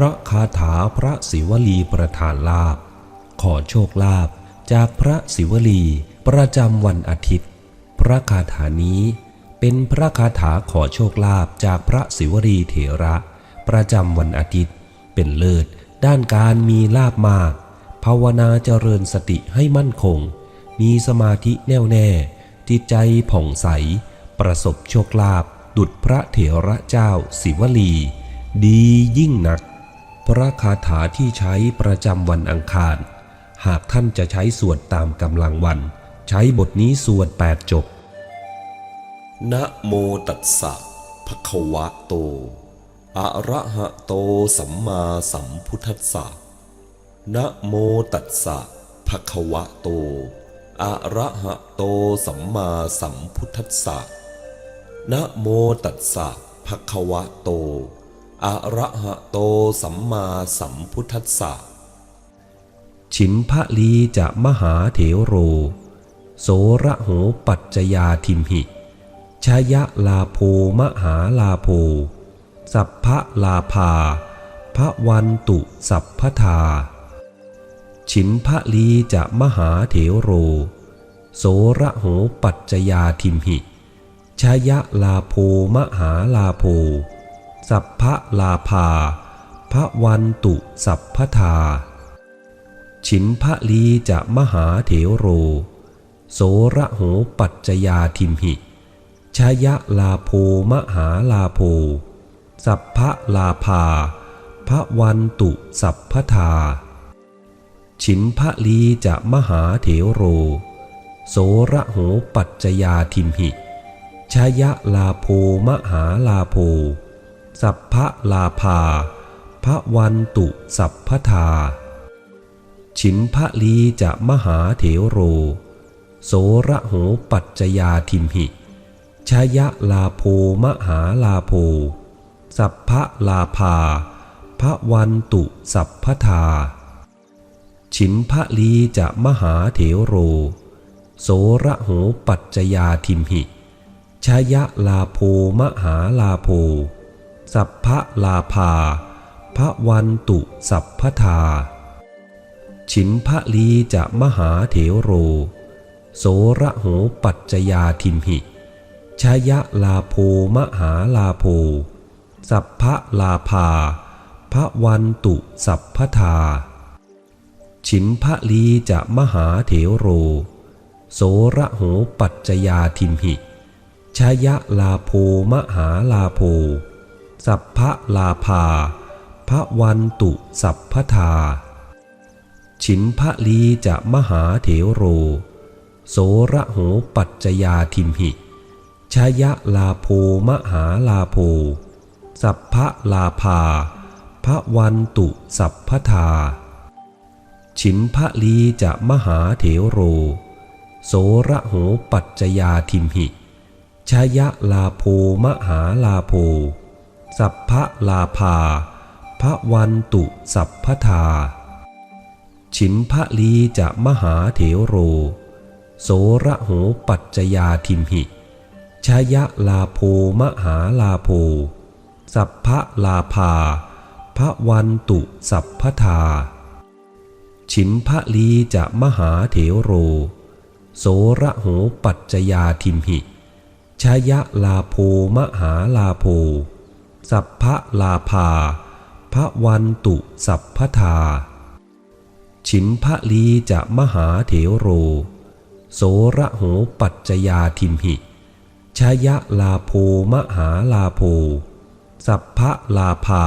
ระคาถาพระศิวลีประทานลาบ ขอโชคลาภจากพระศิวลีประจำวันอาทิตย์ พระคาถานี้เป็นพระคาถาขอโชคลาภจากพระศิวลีเถระ ประจำวันอาทิตย์ เป็นเลิศด้านการมีลาบมาก ภาวนาเจริญสติให้มั่นคง มีสมาธิแน่วแน่ จิตใจผ่องใส ประสบโชคลาภดุจพระเถระเจ้าศิวลี ดียิ่งนัก พระคาถาที่ใช้ประจำวันอังคาร หากท่านจะใช้สวดตามกำลังวัน ใช้บทนี้สวดแปดจบ นะโมตัสสะภะคะวะโต อะระหะโตสัมมาสัมพุทธัสสะนะโมตัสสะภะคะวะโต อะระหะโตสัมมาสัมพุทธัสสะนะโมตัสสะภะคะวะโต อะระหะโตสัมมาสัมพุทธัสสะ ฉินพะลีจะมหาเถโร โสระโหปัจจยาทิมหิ ชยะลาโพมหาลาโพสัพพะลาภาพระวันตุสัพพทา ฉินพะลีจะมหาเถโร โสระโหปัจจยาทิมหิ ชยะลาโพมหาลาโพ สัพพะลาภาพระวันตุสัพพทา ฉินพะลีจะมหาเถโร โสระโหปัจจยาทิมหิ ชยะลาโพมหาลาโพ สัพพะลาภาพระวันตุสัพพทา ฉินพะลีจะมหาเถโร โสระโหปัจจยาทิมหิ ชยะลาโพมหาลาโพ สัพพะลาภาพระวันตุสัพพทา ฉินพะลีจะมหาเถโร โสระโหปัจจยาทิมหิ ชยะลาโพมหาลาโพ สัพพะลาภาพระวันตุสัพพทา ฉินพะลีจะมหาเถโร โสระโหปัจจยาทิมหิ ชยะลาโพมหาลาโพ สัพพะลาภาพระวันตุสัพพทา ฉินพะลีจะมหาเถโร โสระโหปัจจยาทิมหิ ชยะลาโพมหาลาโพ สัพพะลาภาพระวันตุสัพพทา ฉินพะลีจะมหาเถโร โสระโหปัจจยาทิมหิ ชยะลาโพมหาลาโพ สัพพะลาภาพระวันตุสัพพทา ฉินพระลีจะมหาเถโร โสระโหปัจจยาทิมหิ ชยะลาโพมหาลาโพ สัพพะลาภาพระวันตุสัพพทา ฉินพระลีจะมหาเถโร โสระโหปัจจยาทิมหิ ชยะลาโพมหาลาโพ สัพพะลาภาพระวันตุสัพพทา ฉินพะลีจะมหาเถโร โสระโหปัจจยาทิมหิ ชยะลาโพมหาลาโพ สัพพะลาภาพระวันตุสัพพทา ฉินพะลีจะมหาเถโร โสระโหปัจจยาทิมหิ ชยะลาโพมหาลาโพ สัพพะลาภาพระวันตุสัพพทา ฉินพะลีจะมหาเถโร โสระโหปัจจยาทิมหิ ชยะลาโพมหาลาโพ สัพพะลาภา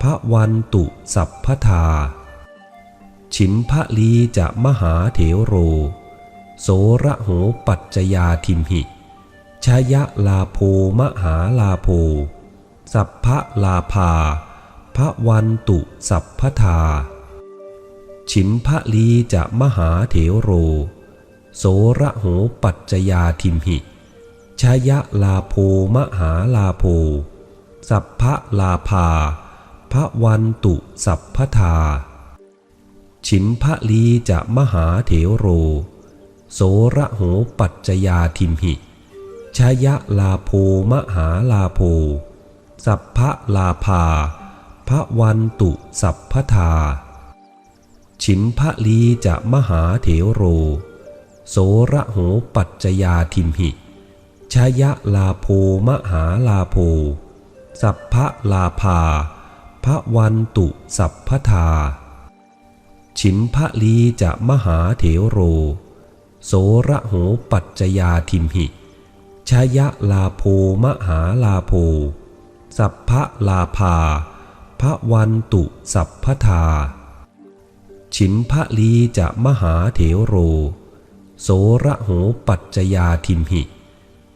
พระวันตุสัพพทา ฉินพะลีจะมหาเถโร โสระโหปัจจยาทิมหิ ชยะลาโพมหาลาโพ สัพพะลาภาพระวันตุสัพพทา ฉินพะลีจะมหาเถโร โสระโหปัจจยาทิมหิชยะลาโพมหาลาโพสัพพะลาภาพระวันตุสัพพทา ฉินพะลีจะมหาเถโร โสระโหปัจจยาทิมหิชยะลาโพมหาลาโพ สัพพะลาภาพระวันตุสัพพทา ฉินพะลีจะมหาเถโร โสระโหปัจจยาทิมหิ ชยะลาโภมหาลาโภสัพพะลาภาพระวันตุสัพพทา ฉินพะลีจะมหาเถโร โสระโหปัจจยาทิมหิ ชยะลาโภมหาลาโภ สัพพะลาภาพระวันตุสัพพทา ฉินพระลีจะมหาเถโร โสระโหปัจจยาทิมหิ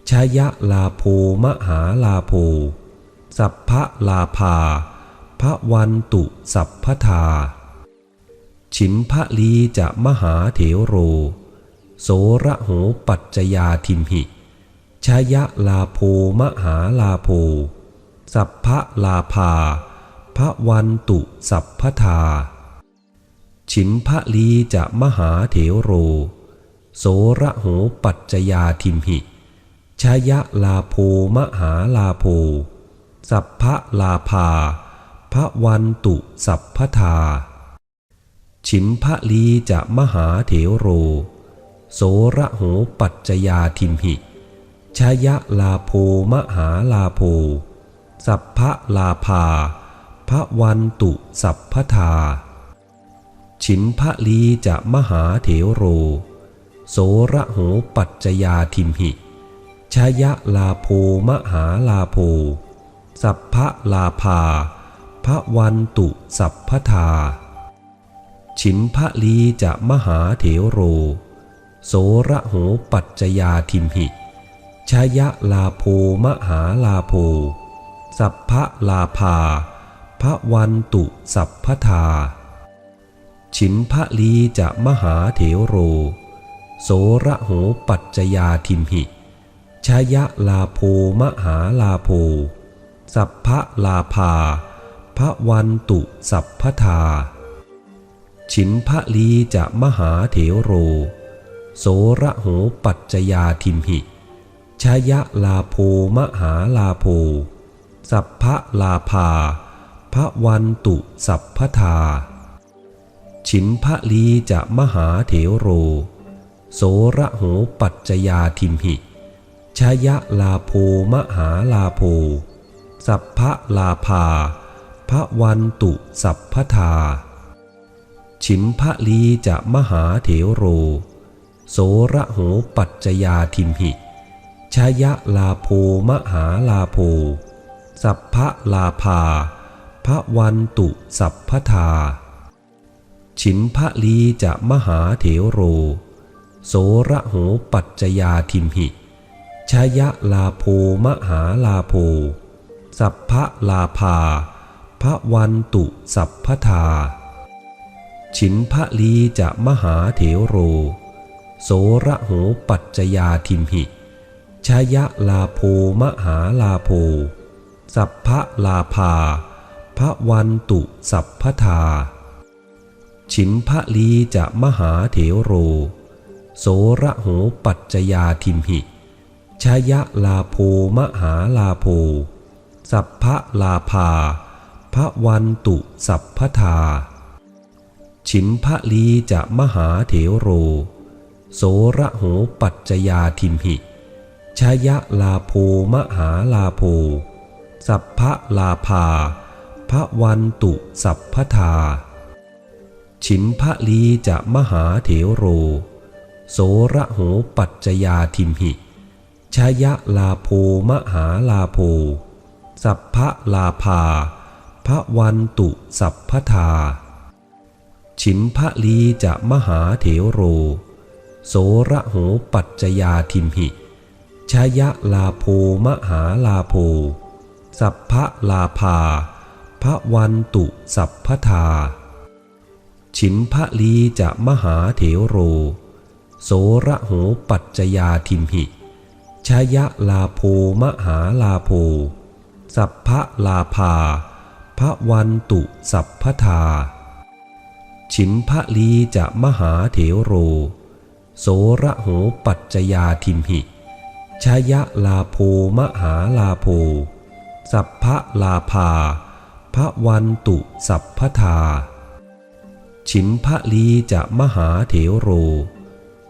ชยะลาโภมหาลาโภสัพพะลาภาพระวันตุสัพพทา ฉินพระลีจะมหาเถโร โสระโหปัจจยาทิมหิชยะลาโภมหาลาโภ สัพพะลาภาพระวันตุสัพพทา ฉินพะลีจะมหาเถโร โสระโหปัจจยาทิมหิ ชยะลาโภมหาลาโภ สัพพะลาภาพระวันตุสัพพทา ฉินพะลีจะมหาเถโร โสระโหปัจจยาทิมหิ ชยะลาโภมหาลาโภ สัพพะลาภาพระวันตุสัพพทา ฉินพะลีจะมหาเถโร โสระโหปัจจยาทิมหิ ชยะลาโภมหาลาโภสัพพะลาภาพระวันตุสัพพทา ฉินพะลีจะมหาเถโร โสระโหปัจจยาทิมหิ ชยะลาโภมหาลาโภ สัพพะลาภาพระวันตุสัพพทา ฉินพะลีจะมหาเถโร โสระโหปัจจยาทิมหิ ชยะลาโภมหาลาโภสัพพะลาภาพระวันตุสัพพทา ฉินพะลีจะมหาเถโร โสระโหปัจจยาทิมหิ ชยะลาโภมหาลาโภ สัพพะลาภาพระวันตุสัพพทา ฉินพะลีจะมหาเถโร โสระโหปัจจยาทิมหิ ชยะลาโภมหาลาโภสัพพะลาภาพระวันตุสัพพทา ฉินพะลีจะมหาเถโร โสระโหปัจจยาทิมหิ ชยะลาโภมหาลาโภ สัพพะลาภาพระวันตุสัพพทา ฉินพะลีจะมหาเถโร โสระโหปัจจยาทิมหิ ชยะลาโภมหาลาโภสัพพะลาภาพระวันตุสัพพทา ฉินพะลีจะมหาเถโร โสระโหปัจจยาทิมหิ ชยะลาโภมหาลาโภ สัพพะลาภาพระวันตุสัพพทา ฉินพะลีจะมหาเถโร โสระโหปัจจยาทิมหิ ชยะลาโภมหาลาโภสัพพะลาภาพระวันตุสัพพทา ฉินพะลีจะมหาเถโร โสระโหปัจจยาทิมหิ ชยะลาโภมหาลาโภ สัพพะลาภาพระวันตุสัพพทา ฉินพะลีจะมหาเถโร โสระโหปัจจยาทิมหิ ชยะลาโภมหาลาโภสัพพะลาภาพระวันตุสัพพทา ฉินพะลีจะมหาเถโร โสระโหปัจจยาทิมหิ ชยะลาโภมหาลาโภ สัพพะลาภาพระวันตุสัพพทา ฉินพะลีจะมหาเถโร โสระโหปัจจยาทิมหิ ชยะลาโภมหาลาโภสัพพะลาภาพระวันตุสัพพทา ฉินพะลีจะมหาเถโร โสระโหปัจจยาทิมหิ ชยะลาโภมหาลาโภ สัพพะลาภาพระวันตุสัพพทา ฉินพะลีจะมหาเถโร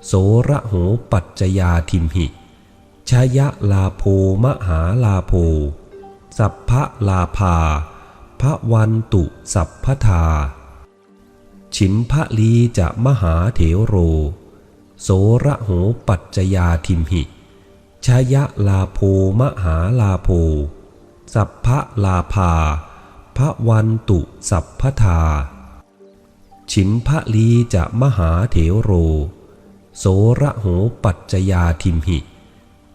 โสระโหปัจจยาทิมหิชยะลาโภมหาลาโภสัพพะลาภาพระวันตุสัพพทา ฉินพะลีจะมหาเถโร โสระโหปัจจยาทิมหิชยะลาโภมหาลาโภ สัพพะลาภาพระวันตุสัพพทา ฉินพลีจะมหาเถโร โสระโหปัจจยาทิมหิ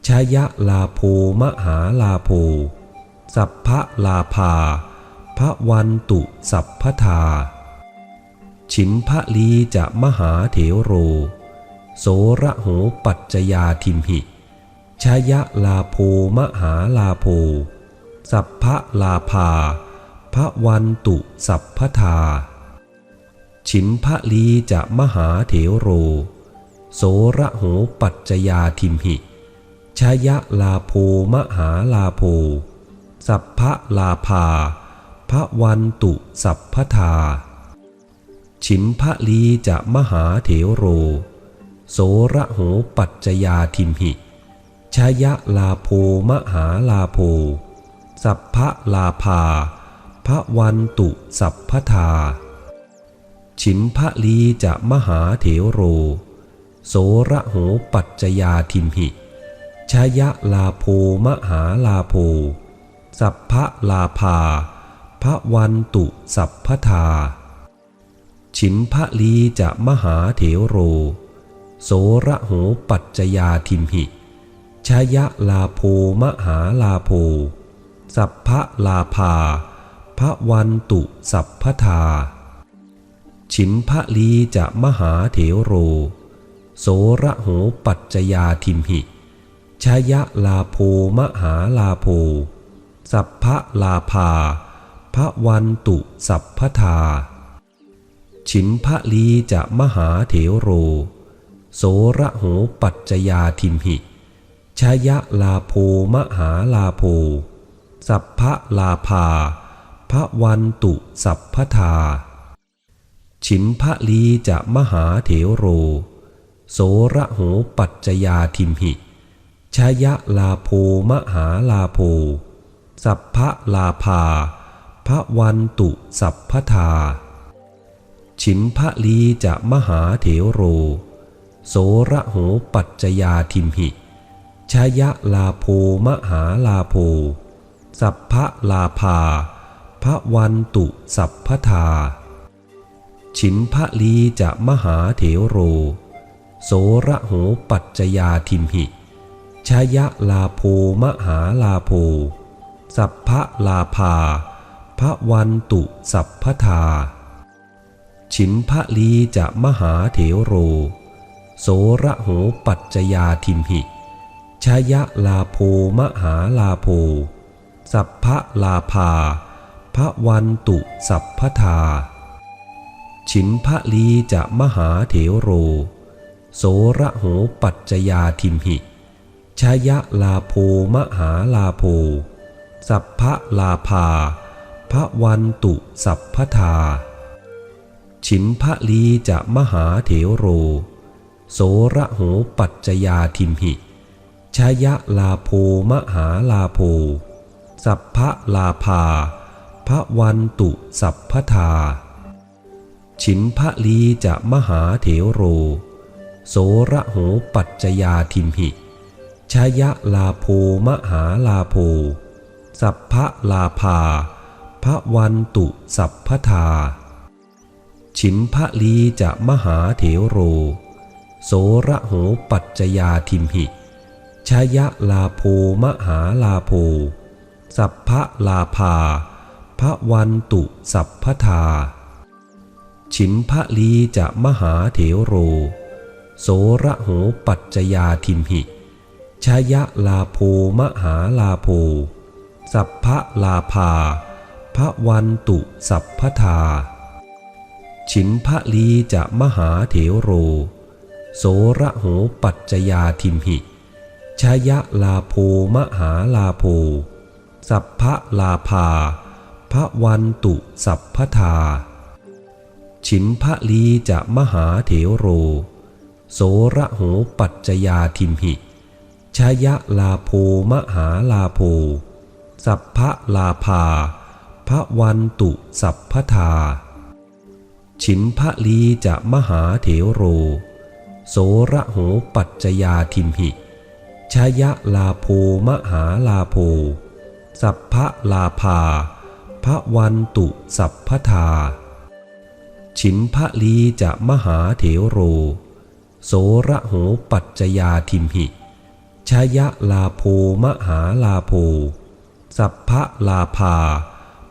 ชยะลาโภมหาลาโภ สัพพะลาภาพระวันตุสัพพทา ฉินพลีจะมหาเถโร โสระโหปัจจยาทิมหิ ชยะลาโภมหาลาโภ สัพพะลาภาพระวันตุสัพพทา ฉินพลีจะมหาเถโร โสระโหปัจจยาทิมหิชยะลาโภมหาลาโภสัพพะลาภาพระวันตุสัพพทา ฉินพลีจะมหาเถโร โสระโหปัจจยาทิมหิชยะลาโภมหาลาโภ สัพพะลาภาพระวันตุสัพพทา ฉินพลีจะมหาเถโร โสระโหปัจจยาทิมหิ ชยะลาโภมหาลาโภสัพพะลาภาพระวันตุสัพพทา ฉินพลีจะมหาเถโร โสระโหปัจจยาทิมหิ ชยะลาโภมหาลาโภ สัพพะลาภาพระวันตุสัพพทา ฉินพะลีจะมหาเถโร โสระโหปัจจยาทิมหิชยะลาโภมหาลาโภสัพพะลาภาพระวันตุสัพพทา ฉินพะลีจะมหาเถโร โสระโหปัจจยาทิมหิชยะลาโภมหาลาโภ สัพพะลาภาพระวันตุสัพพทา ฉินพลีจะมหาเถโร โสระโหปัจจยาทิมหิ ชยะลาโภมหาลาโภ สัพพะลาภาพระวันตุสัพพทา ฉินพลีจะมหาเถโร โสระโหปัจจยาทิมหิ ชยะลาโภมหาลาโภ สัพพะลาภาพระวันตุสัพพทา ฉินพลีจะมหาเถโร โสระโหปัจจยาทิมหิ ชยะลาโภมหาลาโภสัพพะลาภาพระวันตุสัพพทา ฉินพลีจะมหาเถโร โสระโหปัจจยาทิมหิ ชยะลาโภมหาลาโภ สัพพะลาภาพระวันตุสัพพทา ฉินพลีจะมหาเถโร โสระโหปัจจยาทิมหิ ชยะลาโภมหาลาโภสัพพะลาภาพระวันตุสัพพทา ฉินพลีจะมหาเถโร โสระโหปัจจยาทิมหิ ชยะลาโภมหาลาโภ สัพพะลาภาพระวันตุสัพพทา ฉินพะลีจะมหาเถโร โสระโหปัจจยาทิมหิ ชยะลาโภมหาลาโภสัพพะลาภาพระวันตุสัพพทา ฉินพะลีจะมหาเถโร โสระโหปัจจยาทิมหิ ชยะลาโภมหาลาโภ สัพพะลาภาพระวันตุสัพพทา ฉินพะลีจะมหาเถโร โสระโหปัจจยาทิมหิชยะลาโภมหาลาโภสัพพะลาภาพระวันตุสัพพทา ฉินพะลีจะมหาเถโร โสระโหปัจจยาทิมหิชยะลาโภมหาลาโภ สัพพะลาภาพระวันตุสัพพทา ฉินพระลีจะมหาเถโร โสระโหปัจจยาทิมหิ ชยะลาโพมหาลาโพ สัพพะลาภาพระวันตุสัพพทา ฉินพระลีจะมหาเถโร โสระโหปัจจยาทิมหิ ชยะลาโพมหาลาโพ สัพพะลาภาพระวันตุสัพพทา ฉินพะลีจะมหาเถโร โสระโหปัจจยาทิมหิชยะลาโพมหาลาโพสัพพะลาภา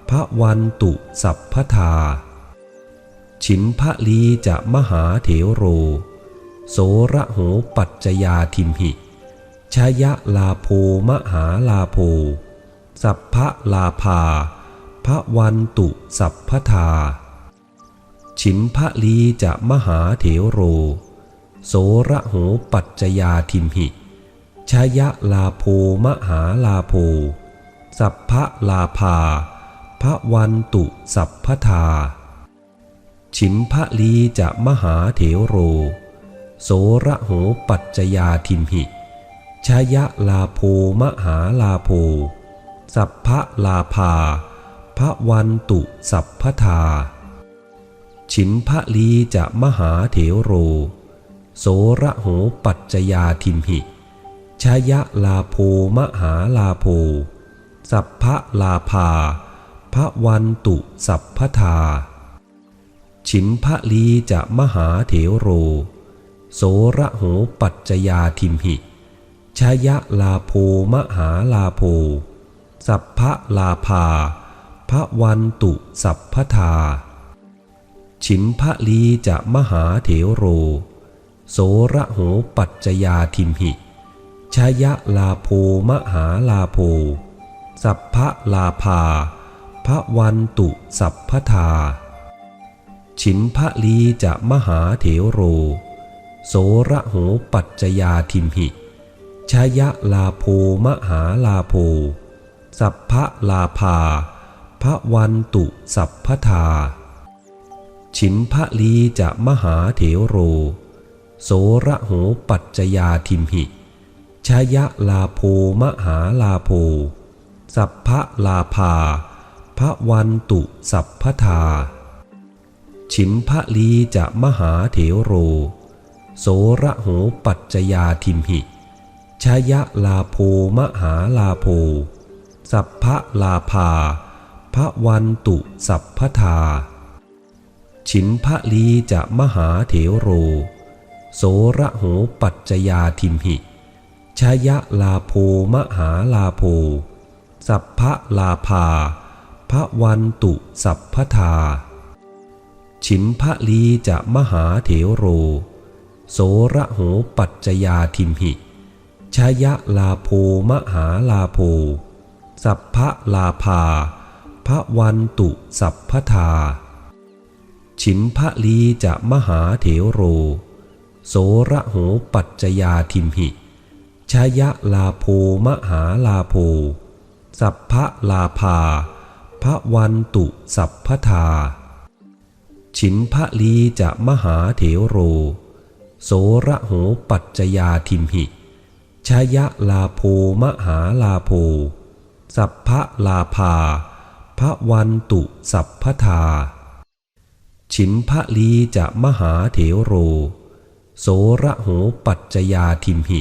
พระวันตุสัพพทา ฉินพะลีจะมหาเถโร โสระโหปัจจยาทิมหิชยะลาโพมหาลาโพ สัพพะลาภาพระวันตุสัพพทา ฉินพะลีจะมหาเถโร โสระโหปัจจยาทิมหิ ชยะลาโพมหาลาโพ สัพพะลาภาพระวันตุสัพพทา ฉินพะลีจะมหาเถโร โสระโหปัจจยาทิมหิ ชยะลาโพมหาลาโพ สัพพะลาภาพระวันตุสัพพทา ฉินพระลีจะมหาเถโร โสระโหปัจจยาทิมหิชยะลาโพมหาลาโพ สัพพะลาภาพระวันตุสัพพทา ฉินพระลีจะมหาเถโร โสระโหปัจจยาทิมหิชยะลาโพมหาลาโพ สัพพะลาภาพระวันตุสัพพทา ฉินพระลีจะมหาเถโร โสระโหปัจจยาทิมหิ ชยะลาโพมหาลาโพสัพพะลาภาพระวันตุสัพพทา ฉินพระลีจะมหาเถโร โสระโหปัจจยาทิมหิ ชยะลาโพมหาลาโพ สัพพะลาภาพระวันตุสัพพทา ฉินพะลีจะมหาเถโร โสระโหปัจจยาทิมหิ ชยะลาโพมหาลาโพ สัพพะลาภาพระวันตุสัพพทา ฉินพะลีจะมหาเถโร โสระโหปัจจยาทิมหิ ชยะลาโพมหาลาโพ สัพพะลาภาพระวันตุสัพพทา ฉินพะลีจะมหาเถโร โสระโหปัจจยาทิมหิ ชยะลาโพมหาลาโพ สัพพะลาภาพระวันตุสัพพทา ฉินพะลีจะมหาเถโร โสระโหปัจจยาทิมหิ ชยะลาโพมหาลาโพ สัพพะลาภาพระวันตุสัพพทา ฉินพะลีจะมหาเถโร โสระโหปัจจยาทิมหิ ชยะลาโพมหาลาโพ สัพพะลาภาพระวันตุสัพพทา ฉินพะลีจะมหาเถโร โสระโหปัจจยาทิมหิ ชยะลาโพมหาลาโพ สัพพะลาภาพระวันตุสัพพทา ฉินพะลีจะมหาเถโร โสระโหปัจจยาทิมหิ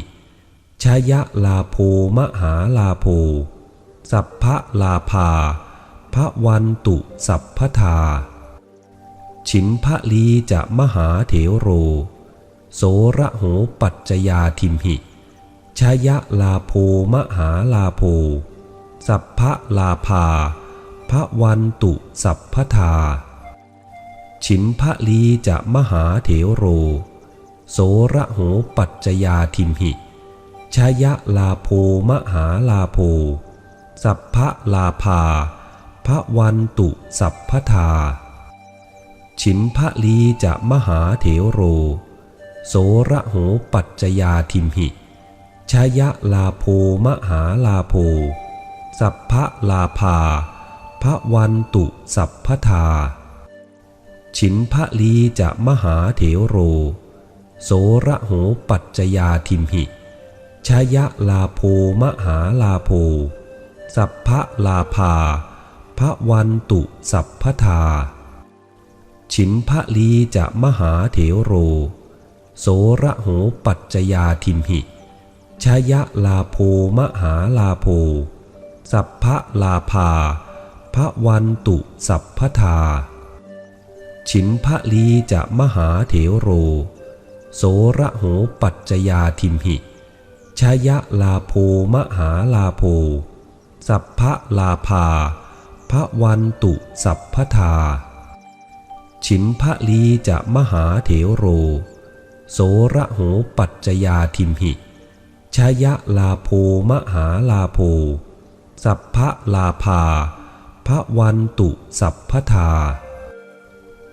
ชยะลาโพมหาลาโพ สัพพะลาภาพระวันตุสัพพทา ฉินพะลีจะมหาเถโร โสระโหปัจจยาทิมหิ ชยะลาโพมหาลาโพ สัพพะลาภาพระวันตุสัพพทา ฉินพะลีจะมหาเถโร โสระโหปัจจยาทิมหิ ชยะลาโพมหาลาโพ สัพพะลาภาพระวันตุสัพพทา ฉินพะลีจะมหาเถโร โสระโหปัจจยาทิมหิ ชยะลาโพมหาลาโพ สัพพะลาภาพระวันตุสัพพทา ฉินพระลีจะมหาเถโร โสระโหปัจจยาทิมหิชยะลาโพมหาลาโพ สัพพะลาภาพระวันตุสัพพทา ฉินพระลีจะมหาเถโร โสระโหปัจจยาทิมหิชยะลาโพมหาลาโพ สัพพะลาภาพระวันตุสัพพทา ฉินพระลีจะมหาเถโร โสระโหปัจจยาทิมหิ ชยะลาโพมหาลาโพ สัพพะลาภาพระวันตุสัพพทา ฉินพระลีจะมหาเถโร โสระโหปัจจยาทิมหิ ชยะลาโพมหาลาโพ สัพพะลาภาพระวันตุสัพพทา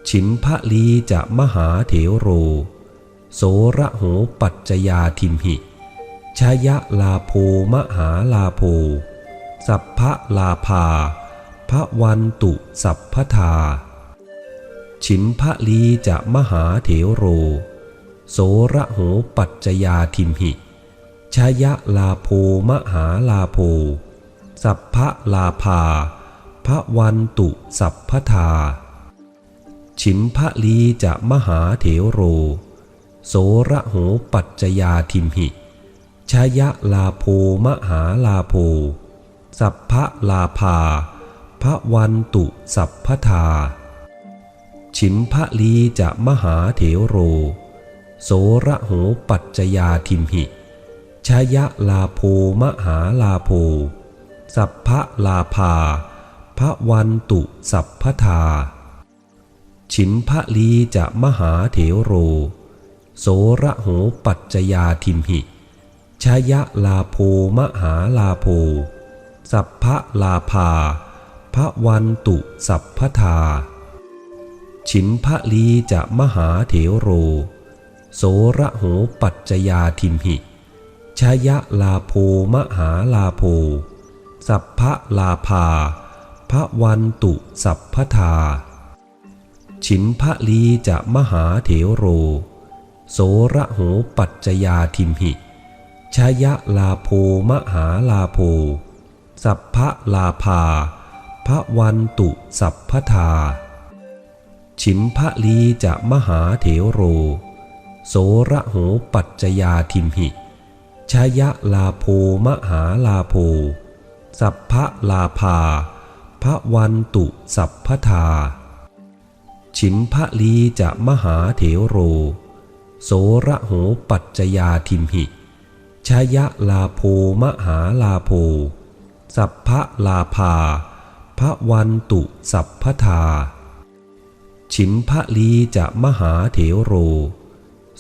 ฉินพะลีจะมหาเถโร โสระโหปัจจยาทิมหิชยะลาโพมหาลาโพ สัพพะลาภาพระวันตุสัพพทา ฉินพะลีจะมหาเถโร โสระโหปัจจยาทิมหิชยะลาโพมหาลาโพ สัพพะลาภาพระวันตุสัพพทา ฉินพะลีจะมหาเถโร โสระโหปัจจยาทิมหิ ชยะลาโพมหาลาโพสัพพะลาภาพระวันตุสัพพทา ฉินพะลีจะมหาเถโร โสระโหปัจจยาทิมหิ ชยะลาโพมหาลาโพ สัพพะลาภาพระวันตุสัพพทา ฉินพะลีจะมหาเถโร โสระโหปัจจยาทิมหิชยะลาโพมหาลาโพ สัพพะลาภาพระวันตุสัพพทา ฉินพะลีจะมหาเถโร โสระโหปัจจยาทิมหิชยะลาโพมหาลาโพ สัพพะลาภาพระวันตุสัพพทา ฉินพะลีจะมหาเถโร โสระโหปัจจยาทิมหิ ชยะลาโพมหาลาโพ สัพพะลาภาพระวันตุสัพพทา ฉินพะลีจะมหาเถโร โสระโหปัจจยาทิมหิ ชยะลาโพมหาลาโพ สัพพะลาภาพระวันตุสัพพทา ฉินพะลีจะมหาเถโร โสระโหปัจจยาทิมหิ ชยะลาโพมหาลาโพ สัพพะลาภาพระวันตุสัพพทา ฉินพะลีจะมหาเถโร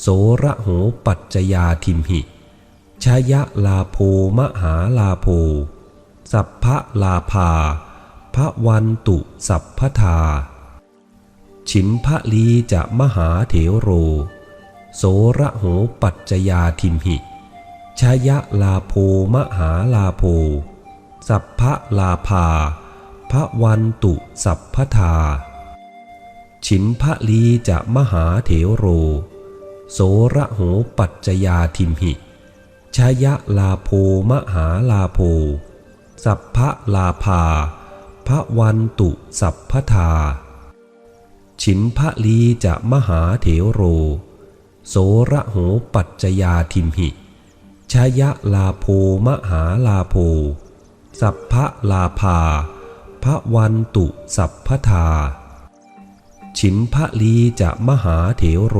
โสระโหปัจจยาทิมหิ ชยะลาโพมหาลาโพ สัพพะลาภาพระวันตุสัพพทา ฉินพะลีจะมหาเถโร โสระโหปัจจยาทิมหิ ชยะลาโพมหาลาโพ สัพพะลาภาพระวันตุสัพพทา ฉินพะลีจะมหาเถโร โสระโหปัจจยาทิมหิ ชยะลาโพมหาลาโพ สัพพะลาภาพระวันตุสัพพทา ฉินพระลีจะมหาเถโร โสระโหปัจจยาทิมหิ ชยะลาโพมหาลาโพ สัพพะลาภาพระวันตุสัพพทา ฉินพระลีจะมหาเถโร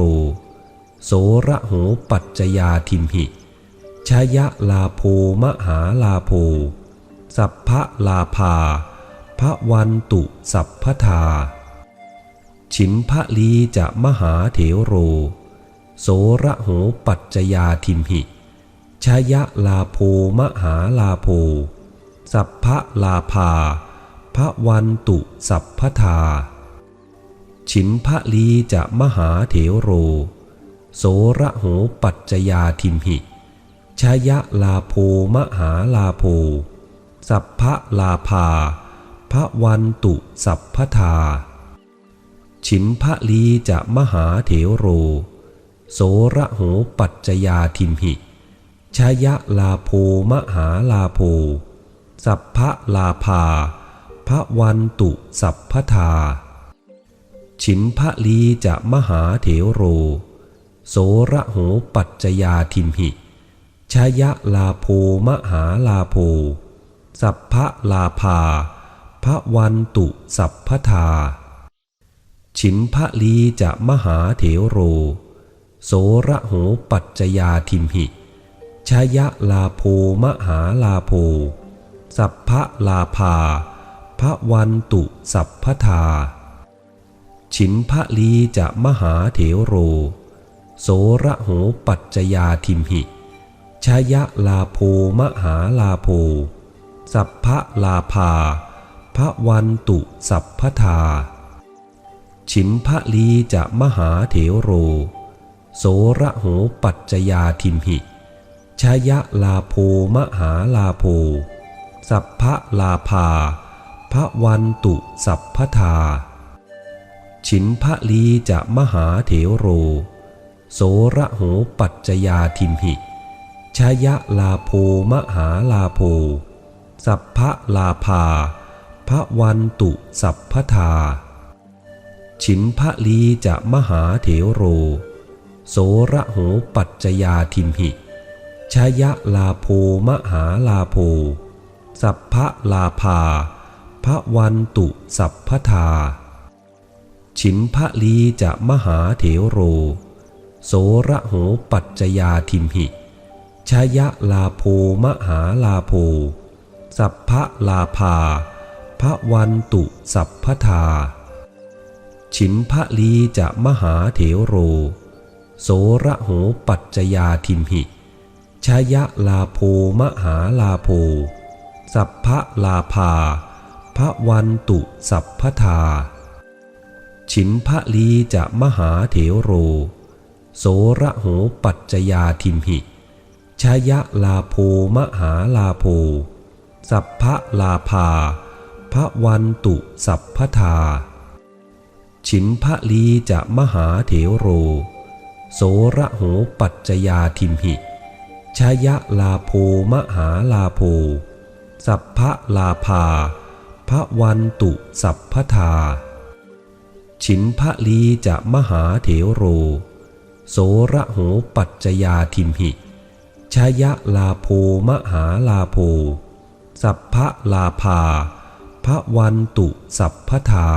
โสระโหปัจจยาทิมหิ ชยะลาโพมหาลาโพ สัพพะลาภาพระวันตุสัพพทา ฉินพะลีจะมหาเถโร โสระโหปัจจยาทิมหิชยะลาโพมหาลาโพ สัพพะลาภาพระวันตุสัพพทา ฉินพะลีจะมหาเถโร โสระโหปัจจยาทิมหิชยะลาโพมหาลาโพ สัพพะลาภาพระวันตุสัพพทา ฉินพะลีจะมหาเถโร โสระโหปัจจยาทิมหิ ชยะลาโพมหาลาโพ สัพพะลาภาพระวันตุสัพพทา ฉินพะลีจะมหาเถโร โสระโหปัจจยาทิมหิ ชยะลาโพมหาลาโพ สัพพะลาภาพระวันตุสัพพทา ฉินพะลีจะมหาเถโร โสระโหปัจจยาทิมหิชยะลาโพมหาลาโพ สัพพะลาภาพระวันตุสัพพทา ฉินพะลีจะมหาเถโร โสระโหปัจจยาทิมหิชยะลาโพมหาลาโพ สัพพะลาภาพระวันตุสัพพทา ฉินพะลีจะมหาเถโร โสระโหปัจจยาทิมหิ ชยะลาโพมหาลาโพสัพพะลาภาพระวันตุสัพพทา ฉินพะลีจะมหาเถโร โสระโหปัจจยาทิมหิ ชยะลาโพมหาลาโพ สัพพะลาภาพระวันตุสัพพทา ฉินพะลีจะมหาเถโร โสระโหปัจจยาทิมหิ ชยะลาโพมหาลาโพ สัพพะลาภาพระวันตุสัพพทา ฉินพะลีจะมหาเถโร โสระโหปัจจยาทิมหิ ชยะลาโพมหาลาโพ สัพพะลาภาพระวันตุสัพพทา ฉินพะลีจะมหาเถโร โสระโหปัจจยาทิมหิ ชยะลาโพมหาลาโพ สัพพะลาภาพระวันตุสัพพทา ฉินพะลีจะมหาเถโร โสระโหปัจจยาทิมหิ ชยะลาโพมหาลาโพ สัพพะลาภาพระวันตุสัพพทา ฉินพระลีจะมหาเถโร โสระโหปัจจยาทิมหิ ชยะลาโพมหาลาโพ สัพพะลาภาพระวันตุสัพพทา ฉินพระลีจะมหาเถโร โสระโหปัจจยาทิมหิ ชยะลาโพมหาลาโพ สัพพะลาภาพระวันตุสัพพทา